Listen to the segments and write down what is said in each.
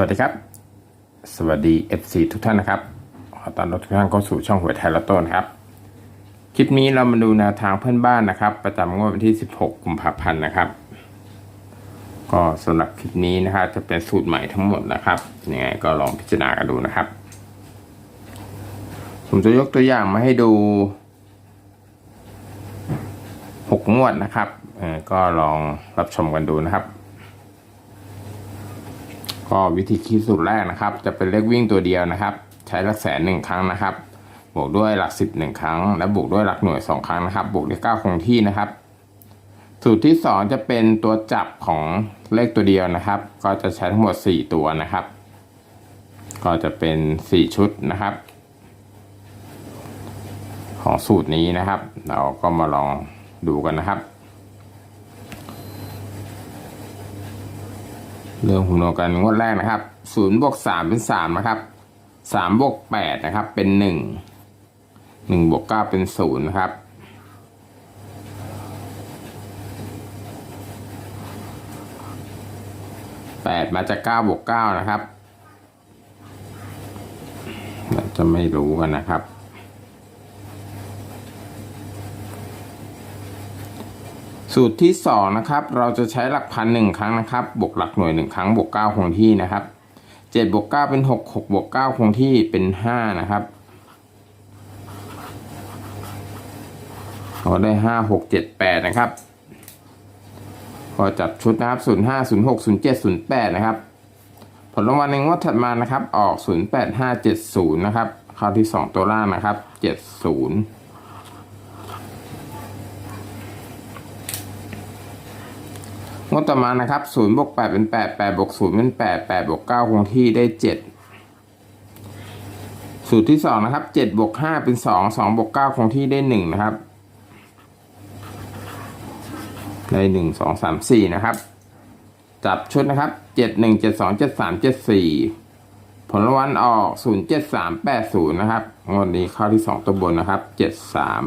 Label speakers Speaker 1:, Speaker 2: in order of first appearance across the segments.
Speaker 1: วัสดีครับ สวัสดี FC ทุกท่านนะครับ ขอต้อนรับทุกท่านเข้าสู่ช่องหวยไทยละต้นครับ คลิปนี้เรามาดูแนวทางเพื่อนบ้านนะครับ ประจำงวดวันที่ 16 กุมภาพันธ์นะครับ ก็สำหรับคลิปนี้นะครับจะเป็นสูตรใหม่ทั้งหมดนะครับยังไงก็ลองพิจารณากันดูนะครับ ผมจะยกตัวอย่างมาให้ดู 6 งวดนะครับก็ลองรับชมกันดูนะครับ ก็วิธีคิดสูตรแรกนะครับ จะเป็นเลขวิ่งตัวเดียวนะครับ ใช้หลักแสนหนึ่งครั้งนะครับ บวกด้วยหลักสิบหนึ่งครั้ง และบวกด้วยหลักหน่วยสองครั้งนะครับ บวกด้วยเก้าคงที่นะครับ สูตรที่สองจะเป็นตัวจับของเลขตัวเดียวนะครับ ก็จะใช้ทั้งหมดสี่ตัวนะครับ ก็จะเป็นสี่ชุดนะครับ ของสูตรนี้นะครับ เราก็มาลองดูกันนะครับ เรื่องคำนวณกันงวดแรกนะครับศูนย์บวกสามเป็นสามนะครับสามบวกแปดนะครับ เป็นหนึ่งหนึ่งบวกเก้าเป็นศูนย์นะครับแปดมาจากเก้าบวกเก้านะครับเราจะไม่รู้กันนะครับ สูตรที่2นะครับเราจะใช้หลักพันหนึ่งครั้งนะครับ บวกหลักหน่วย 1 ครั้งบวก9คงที่นะครับ7บวก9เป็น 6 6บวก9คงที่เป็น 5 นะครับเราได้ 5 6 7 8 นะครับพอจับชุดนะครับ 05 06 07 08 นะครับ ผลรางวัลในงวดถัดมานะครับ ออก 08570 นะครับคราวที่ 2 ตัวล่างนะครับ 70 งวดต่อมานะครับศูนย์บวกแปดเป็นแปดแปดบวกศูนย์เป็นแปดแปดบวกเก้าคงที่ได้เจ็ดสูตรที่สองนะครับเจ็ดบวกห้าเป็นสองสองบวกเก้าคงที่ได้หนึ่งนะครับได้หนึ่งสองสามสี่นะครับ จับชุดนะครับเจ็ดหนึ่งเจ็ดสองเจ็ดสามเจ็ดสี่ผลรางวัลออกศูนย์เจ็ดสามแปดศูนย์นะครับงวดนี้เข้าที่สองตัวบนนะครับเจ็ดสาม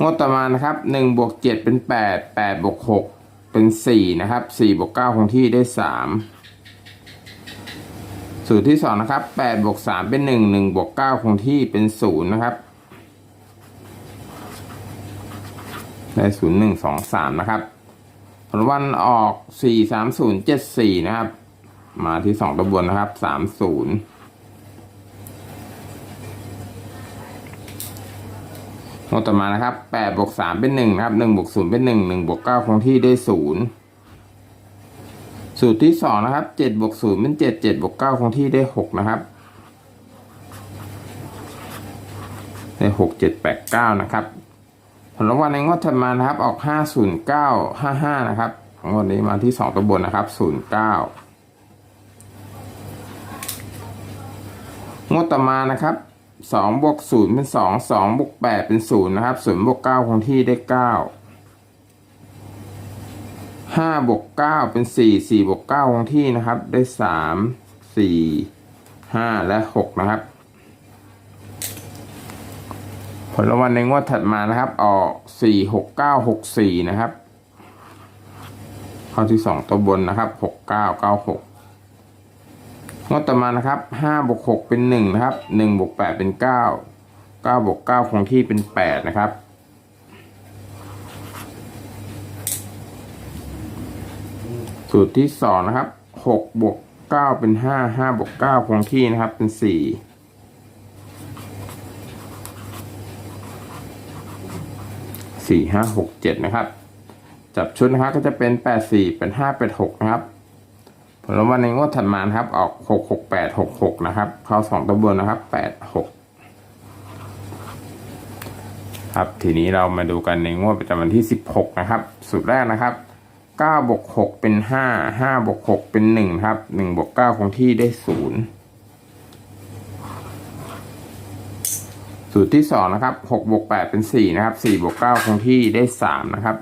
Speaker 1: งดต่อมานะครับ1บวก7เป็น 8 8บวก6เป็น 4 นะครับ4บวก9คงที่ได้ 3 สูตรที่ 2 นะครับ8บวก3เป็น 1 1บวก9คงที่เป็น 0 นะครับได้0 1 2 3 นะครับผลวันออก 4 3 0 7 4 นะครับ มาที่ 2ตัวบนนะครับ 30 งวดต่อมานะครับแปดบวกสามเป็นหนึ่งนะครับหนึ่งบวกศูนย์เป็นหนึ่งหนึ่งบวกเก้าคงที่ได้ศูนย์สูตรที่สองนะครับเจ็ดบวกศูนย์เป็นเจ็ดเจ็ดบวกเก้าคงที่ได้หกนะครับได้หกเจ็ดแปดเก้านะครับผลรางวัลในงวดถัดมานะครับ ออกห้าศูนย์เก้าห้าห้านะครับงวดนี้มาที่สองตัวบนนะครับศูนย์เก้างวดต่อมานะครับ สองบวกศูนย์เป็นสองสองบวกแปดเป็นศูนย์นะครับศูนย์บวกเก้าคงที่ได้เก้าห้าบวกเก้าเป็นสี่สี่บวกเก้าคงที่นะครับ ได้สามสี่ห้าและหกนะครับ ผลรางวัลในงวดถัดมานะครับ ออกสี่หกเก้าหกสี่นะครับ ข้อที่สองตัวบนนะครับหกเก้าเก้าหก งวดต่อมานะครับห้าบวกหกเป็นหนึ่งนะครับหนึ่งบวกแปดเป็นเก้าเก้าบวกเก้าคงที่เป็นแปดนะครับสูตรที่สองนะครับหกบวกเก้าเป็นห้าห้าบวกเก้าคงที่นะครับเป็นสี่สี่ห้าหกเจ็ดนะครับ จับชุดนะครับก็จะเป็นแปดสี่เป็นห้าเป็นหกนะครับ ผลรางวัลในงวดถัดมานะครับ ออกหกหกแปดหกหกนะครับ เข้าสองตัวบนนะครับแปดหกครับทีนี้เรามาดูกันในงวดประจำวันที่สิบหกนะครับสูตรแรกนะครับเก้าบวกหกเป็นห้าห้าบวกหกเป็นหนึ่งครับหนึ่งบวกเก้าคงที่ได้ศูนย์สูตรที่สองนะครับหกบวกแปดเป็นสี่นะครับสี่บวกเก้าคงที่ได้สามนะครับ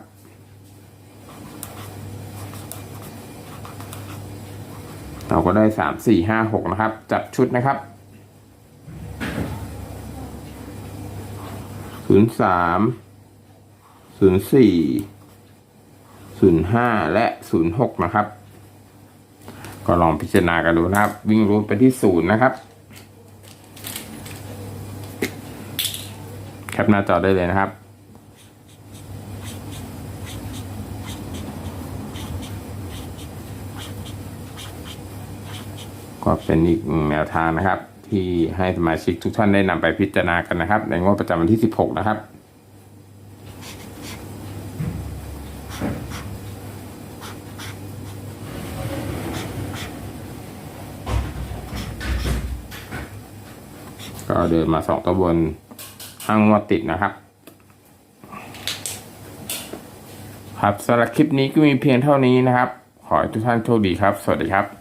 Speaker 1: เราก็ได้สามสี่ห้าหกนะครับ จับชุดนะครับศูนย์สามศูนย์สี่ศูนย์ห้าและศูนย์หกนะครับ ก็ลองพิจารณากันดูนะครับ วิ่งรูทไปที่ศูนย์นะครับ แคปหน้าจอได้เลยนะครับ ก็เป็นอีกแนวทางนะครับ ที่ให้สมาชิกทุกท่านได้นำไปพิจารณากันนะครับ ในงวดประจำวันที่ 16 นะครับก็เดินมาสองตัวบนห้างงวดติดนะครับ ครับสำหรับคลิปนี้ก็มีเพียงเท่านี้นะครับ ขอให้ทุกท่านโชคดีครับ สวัสดีครับ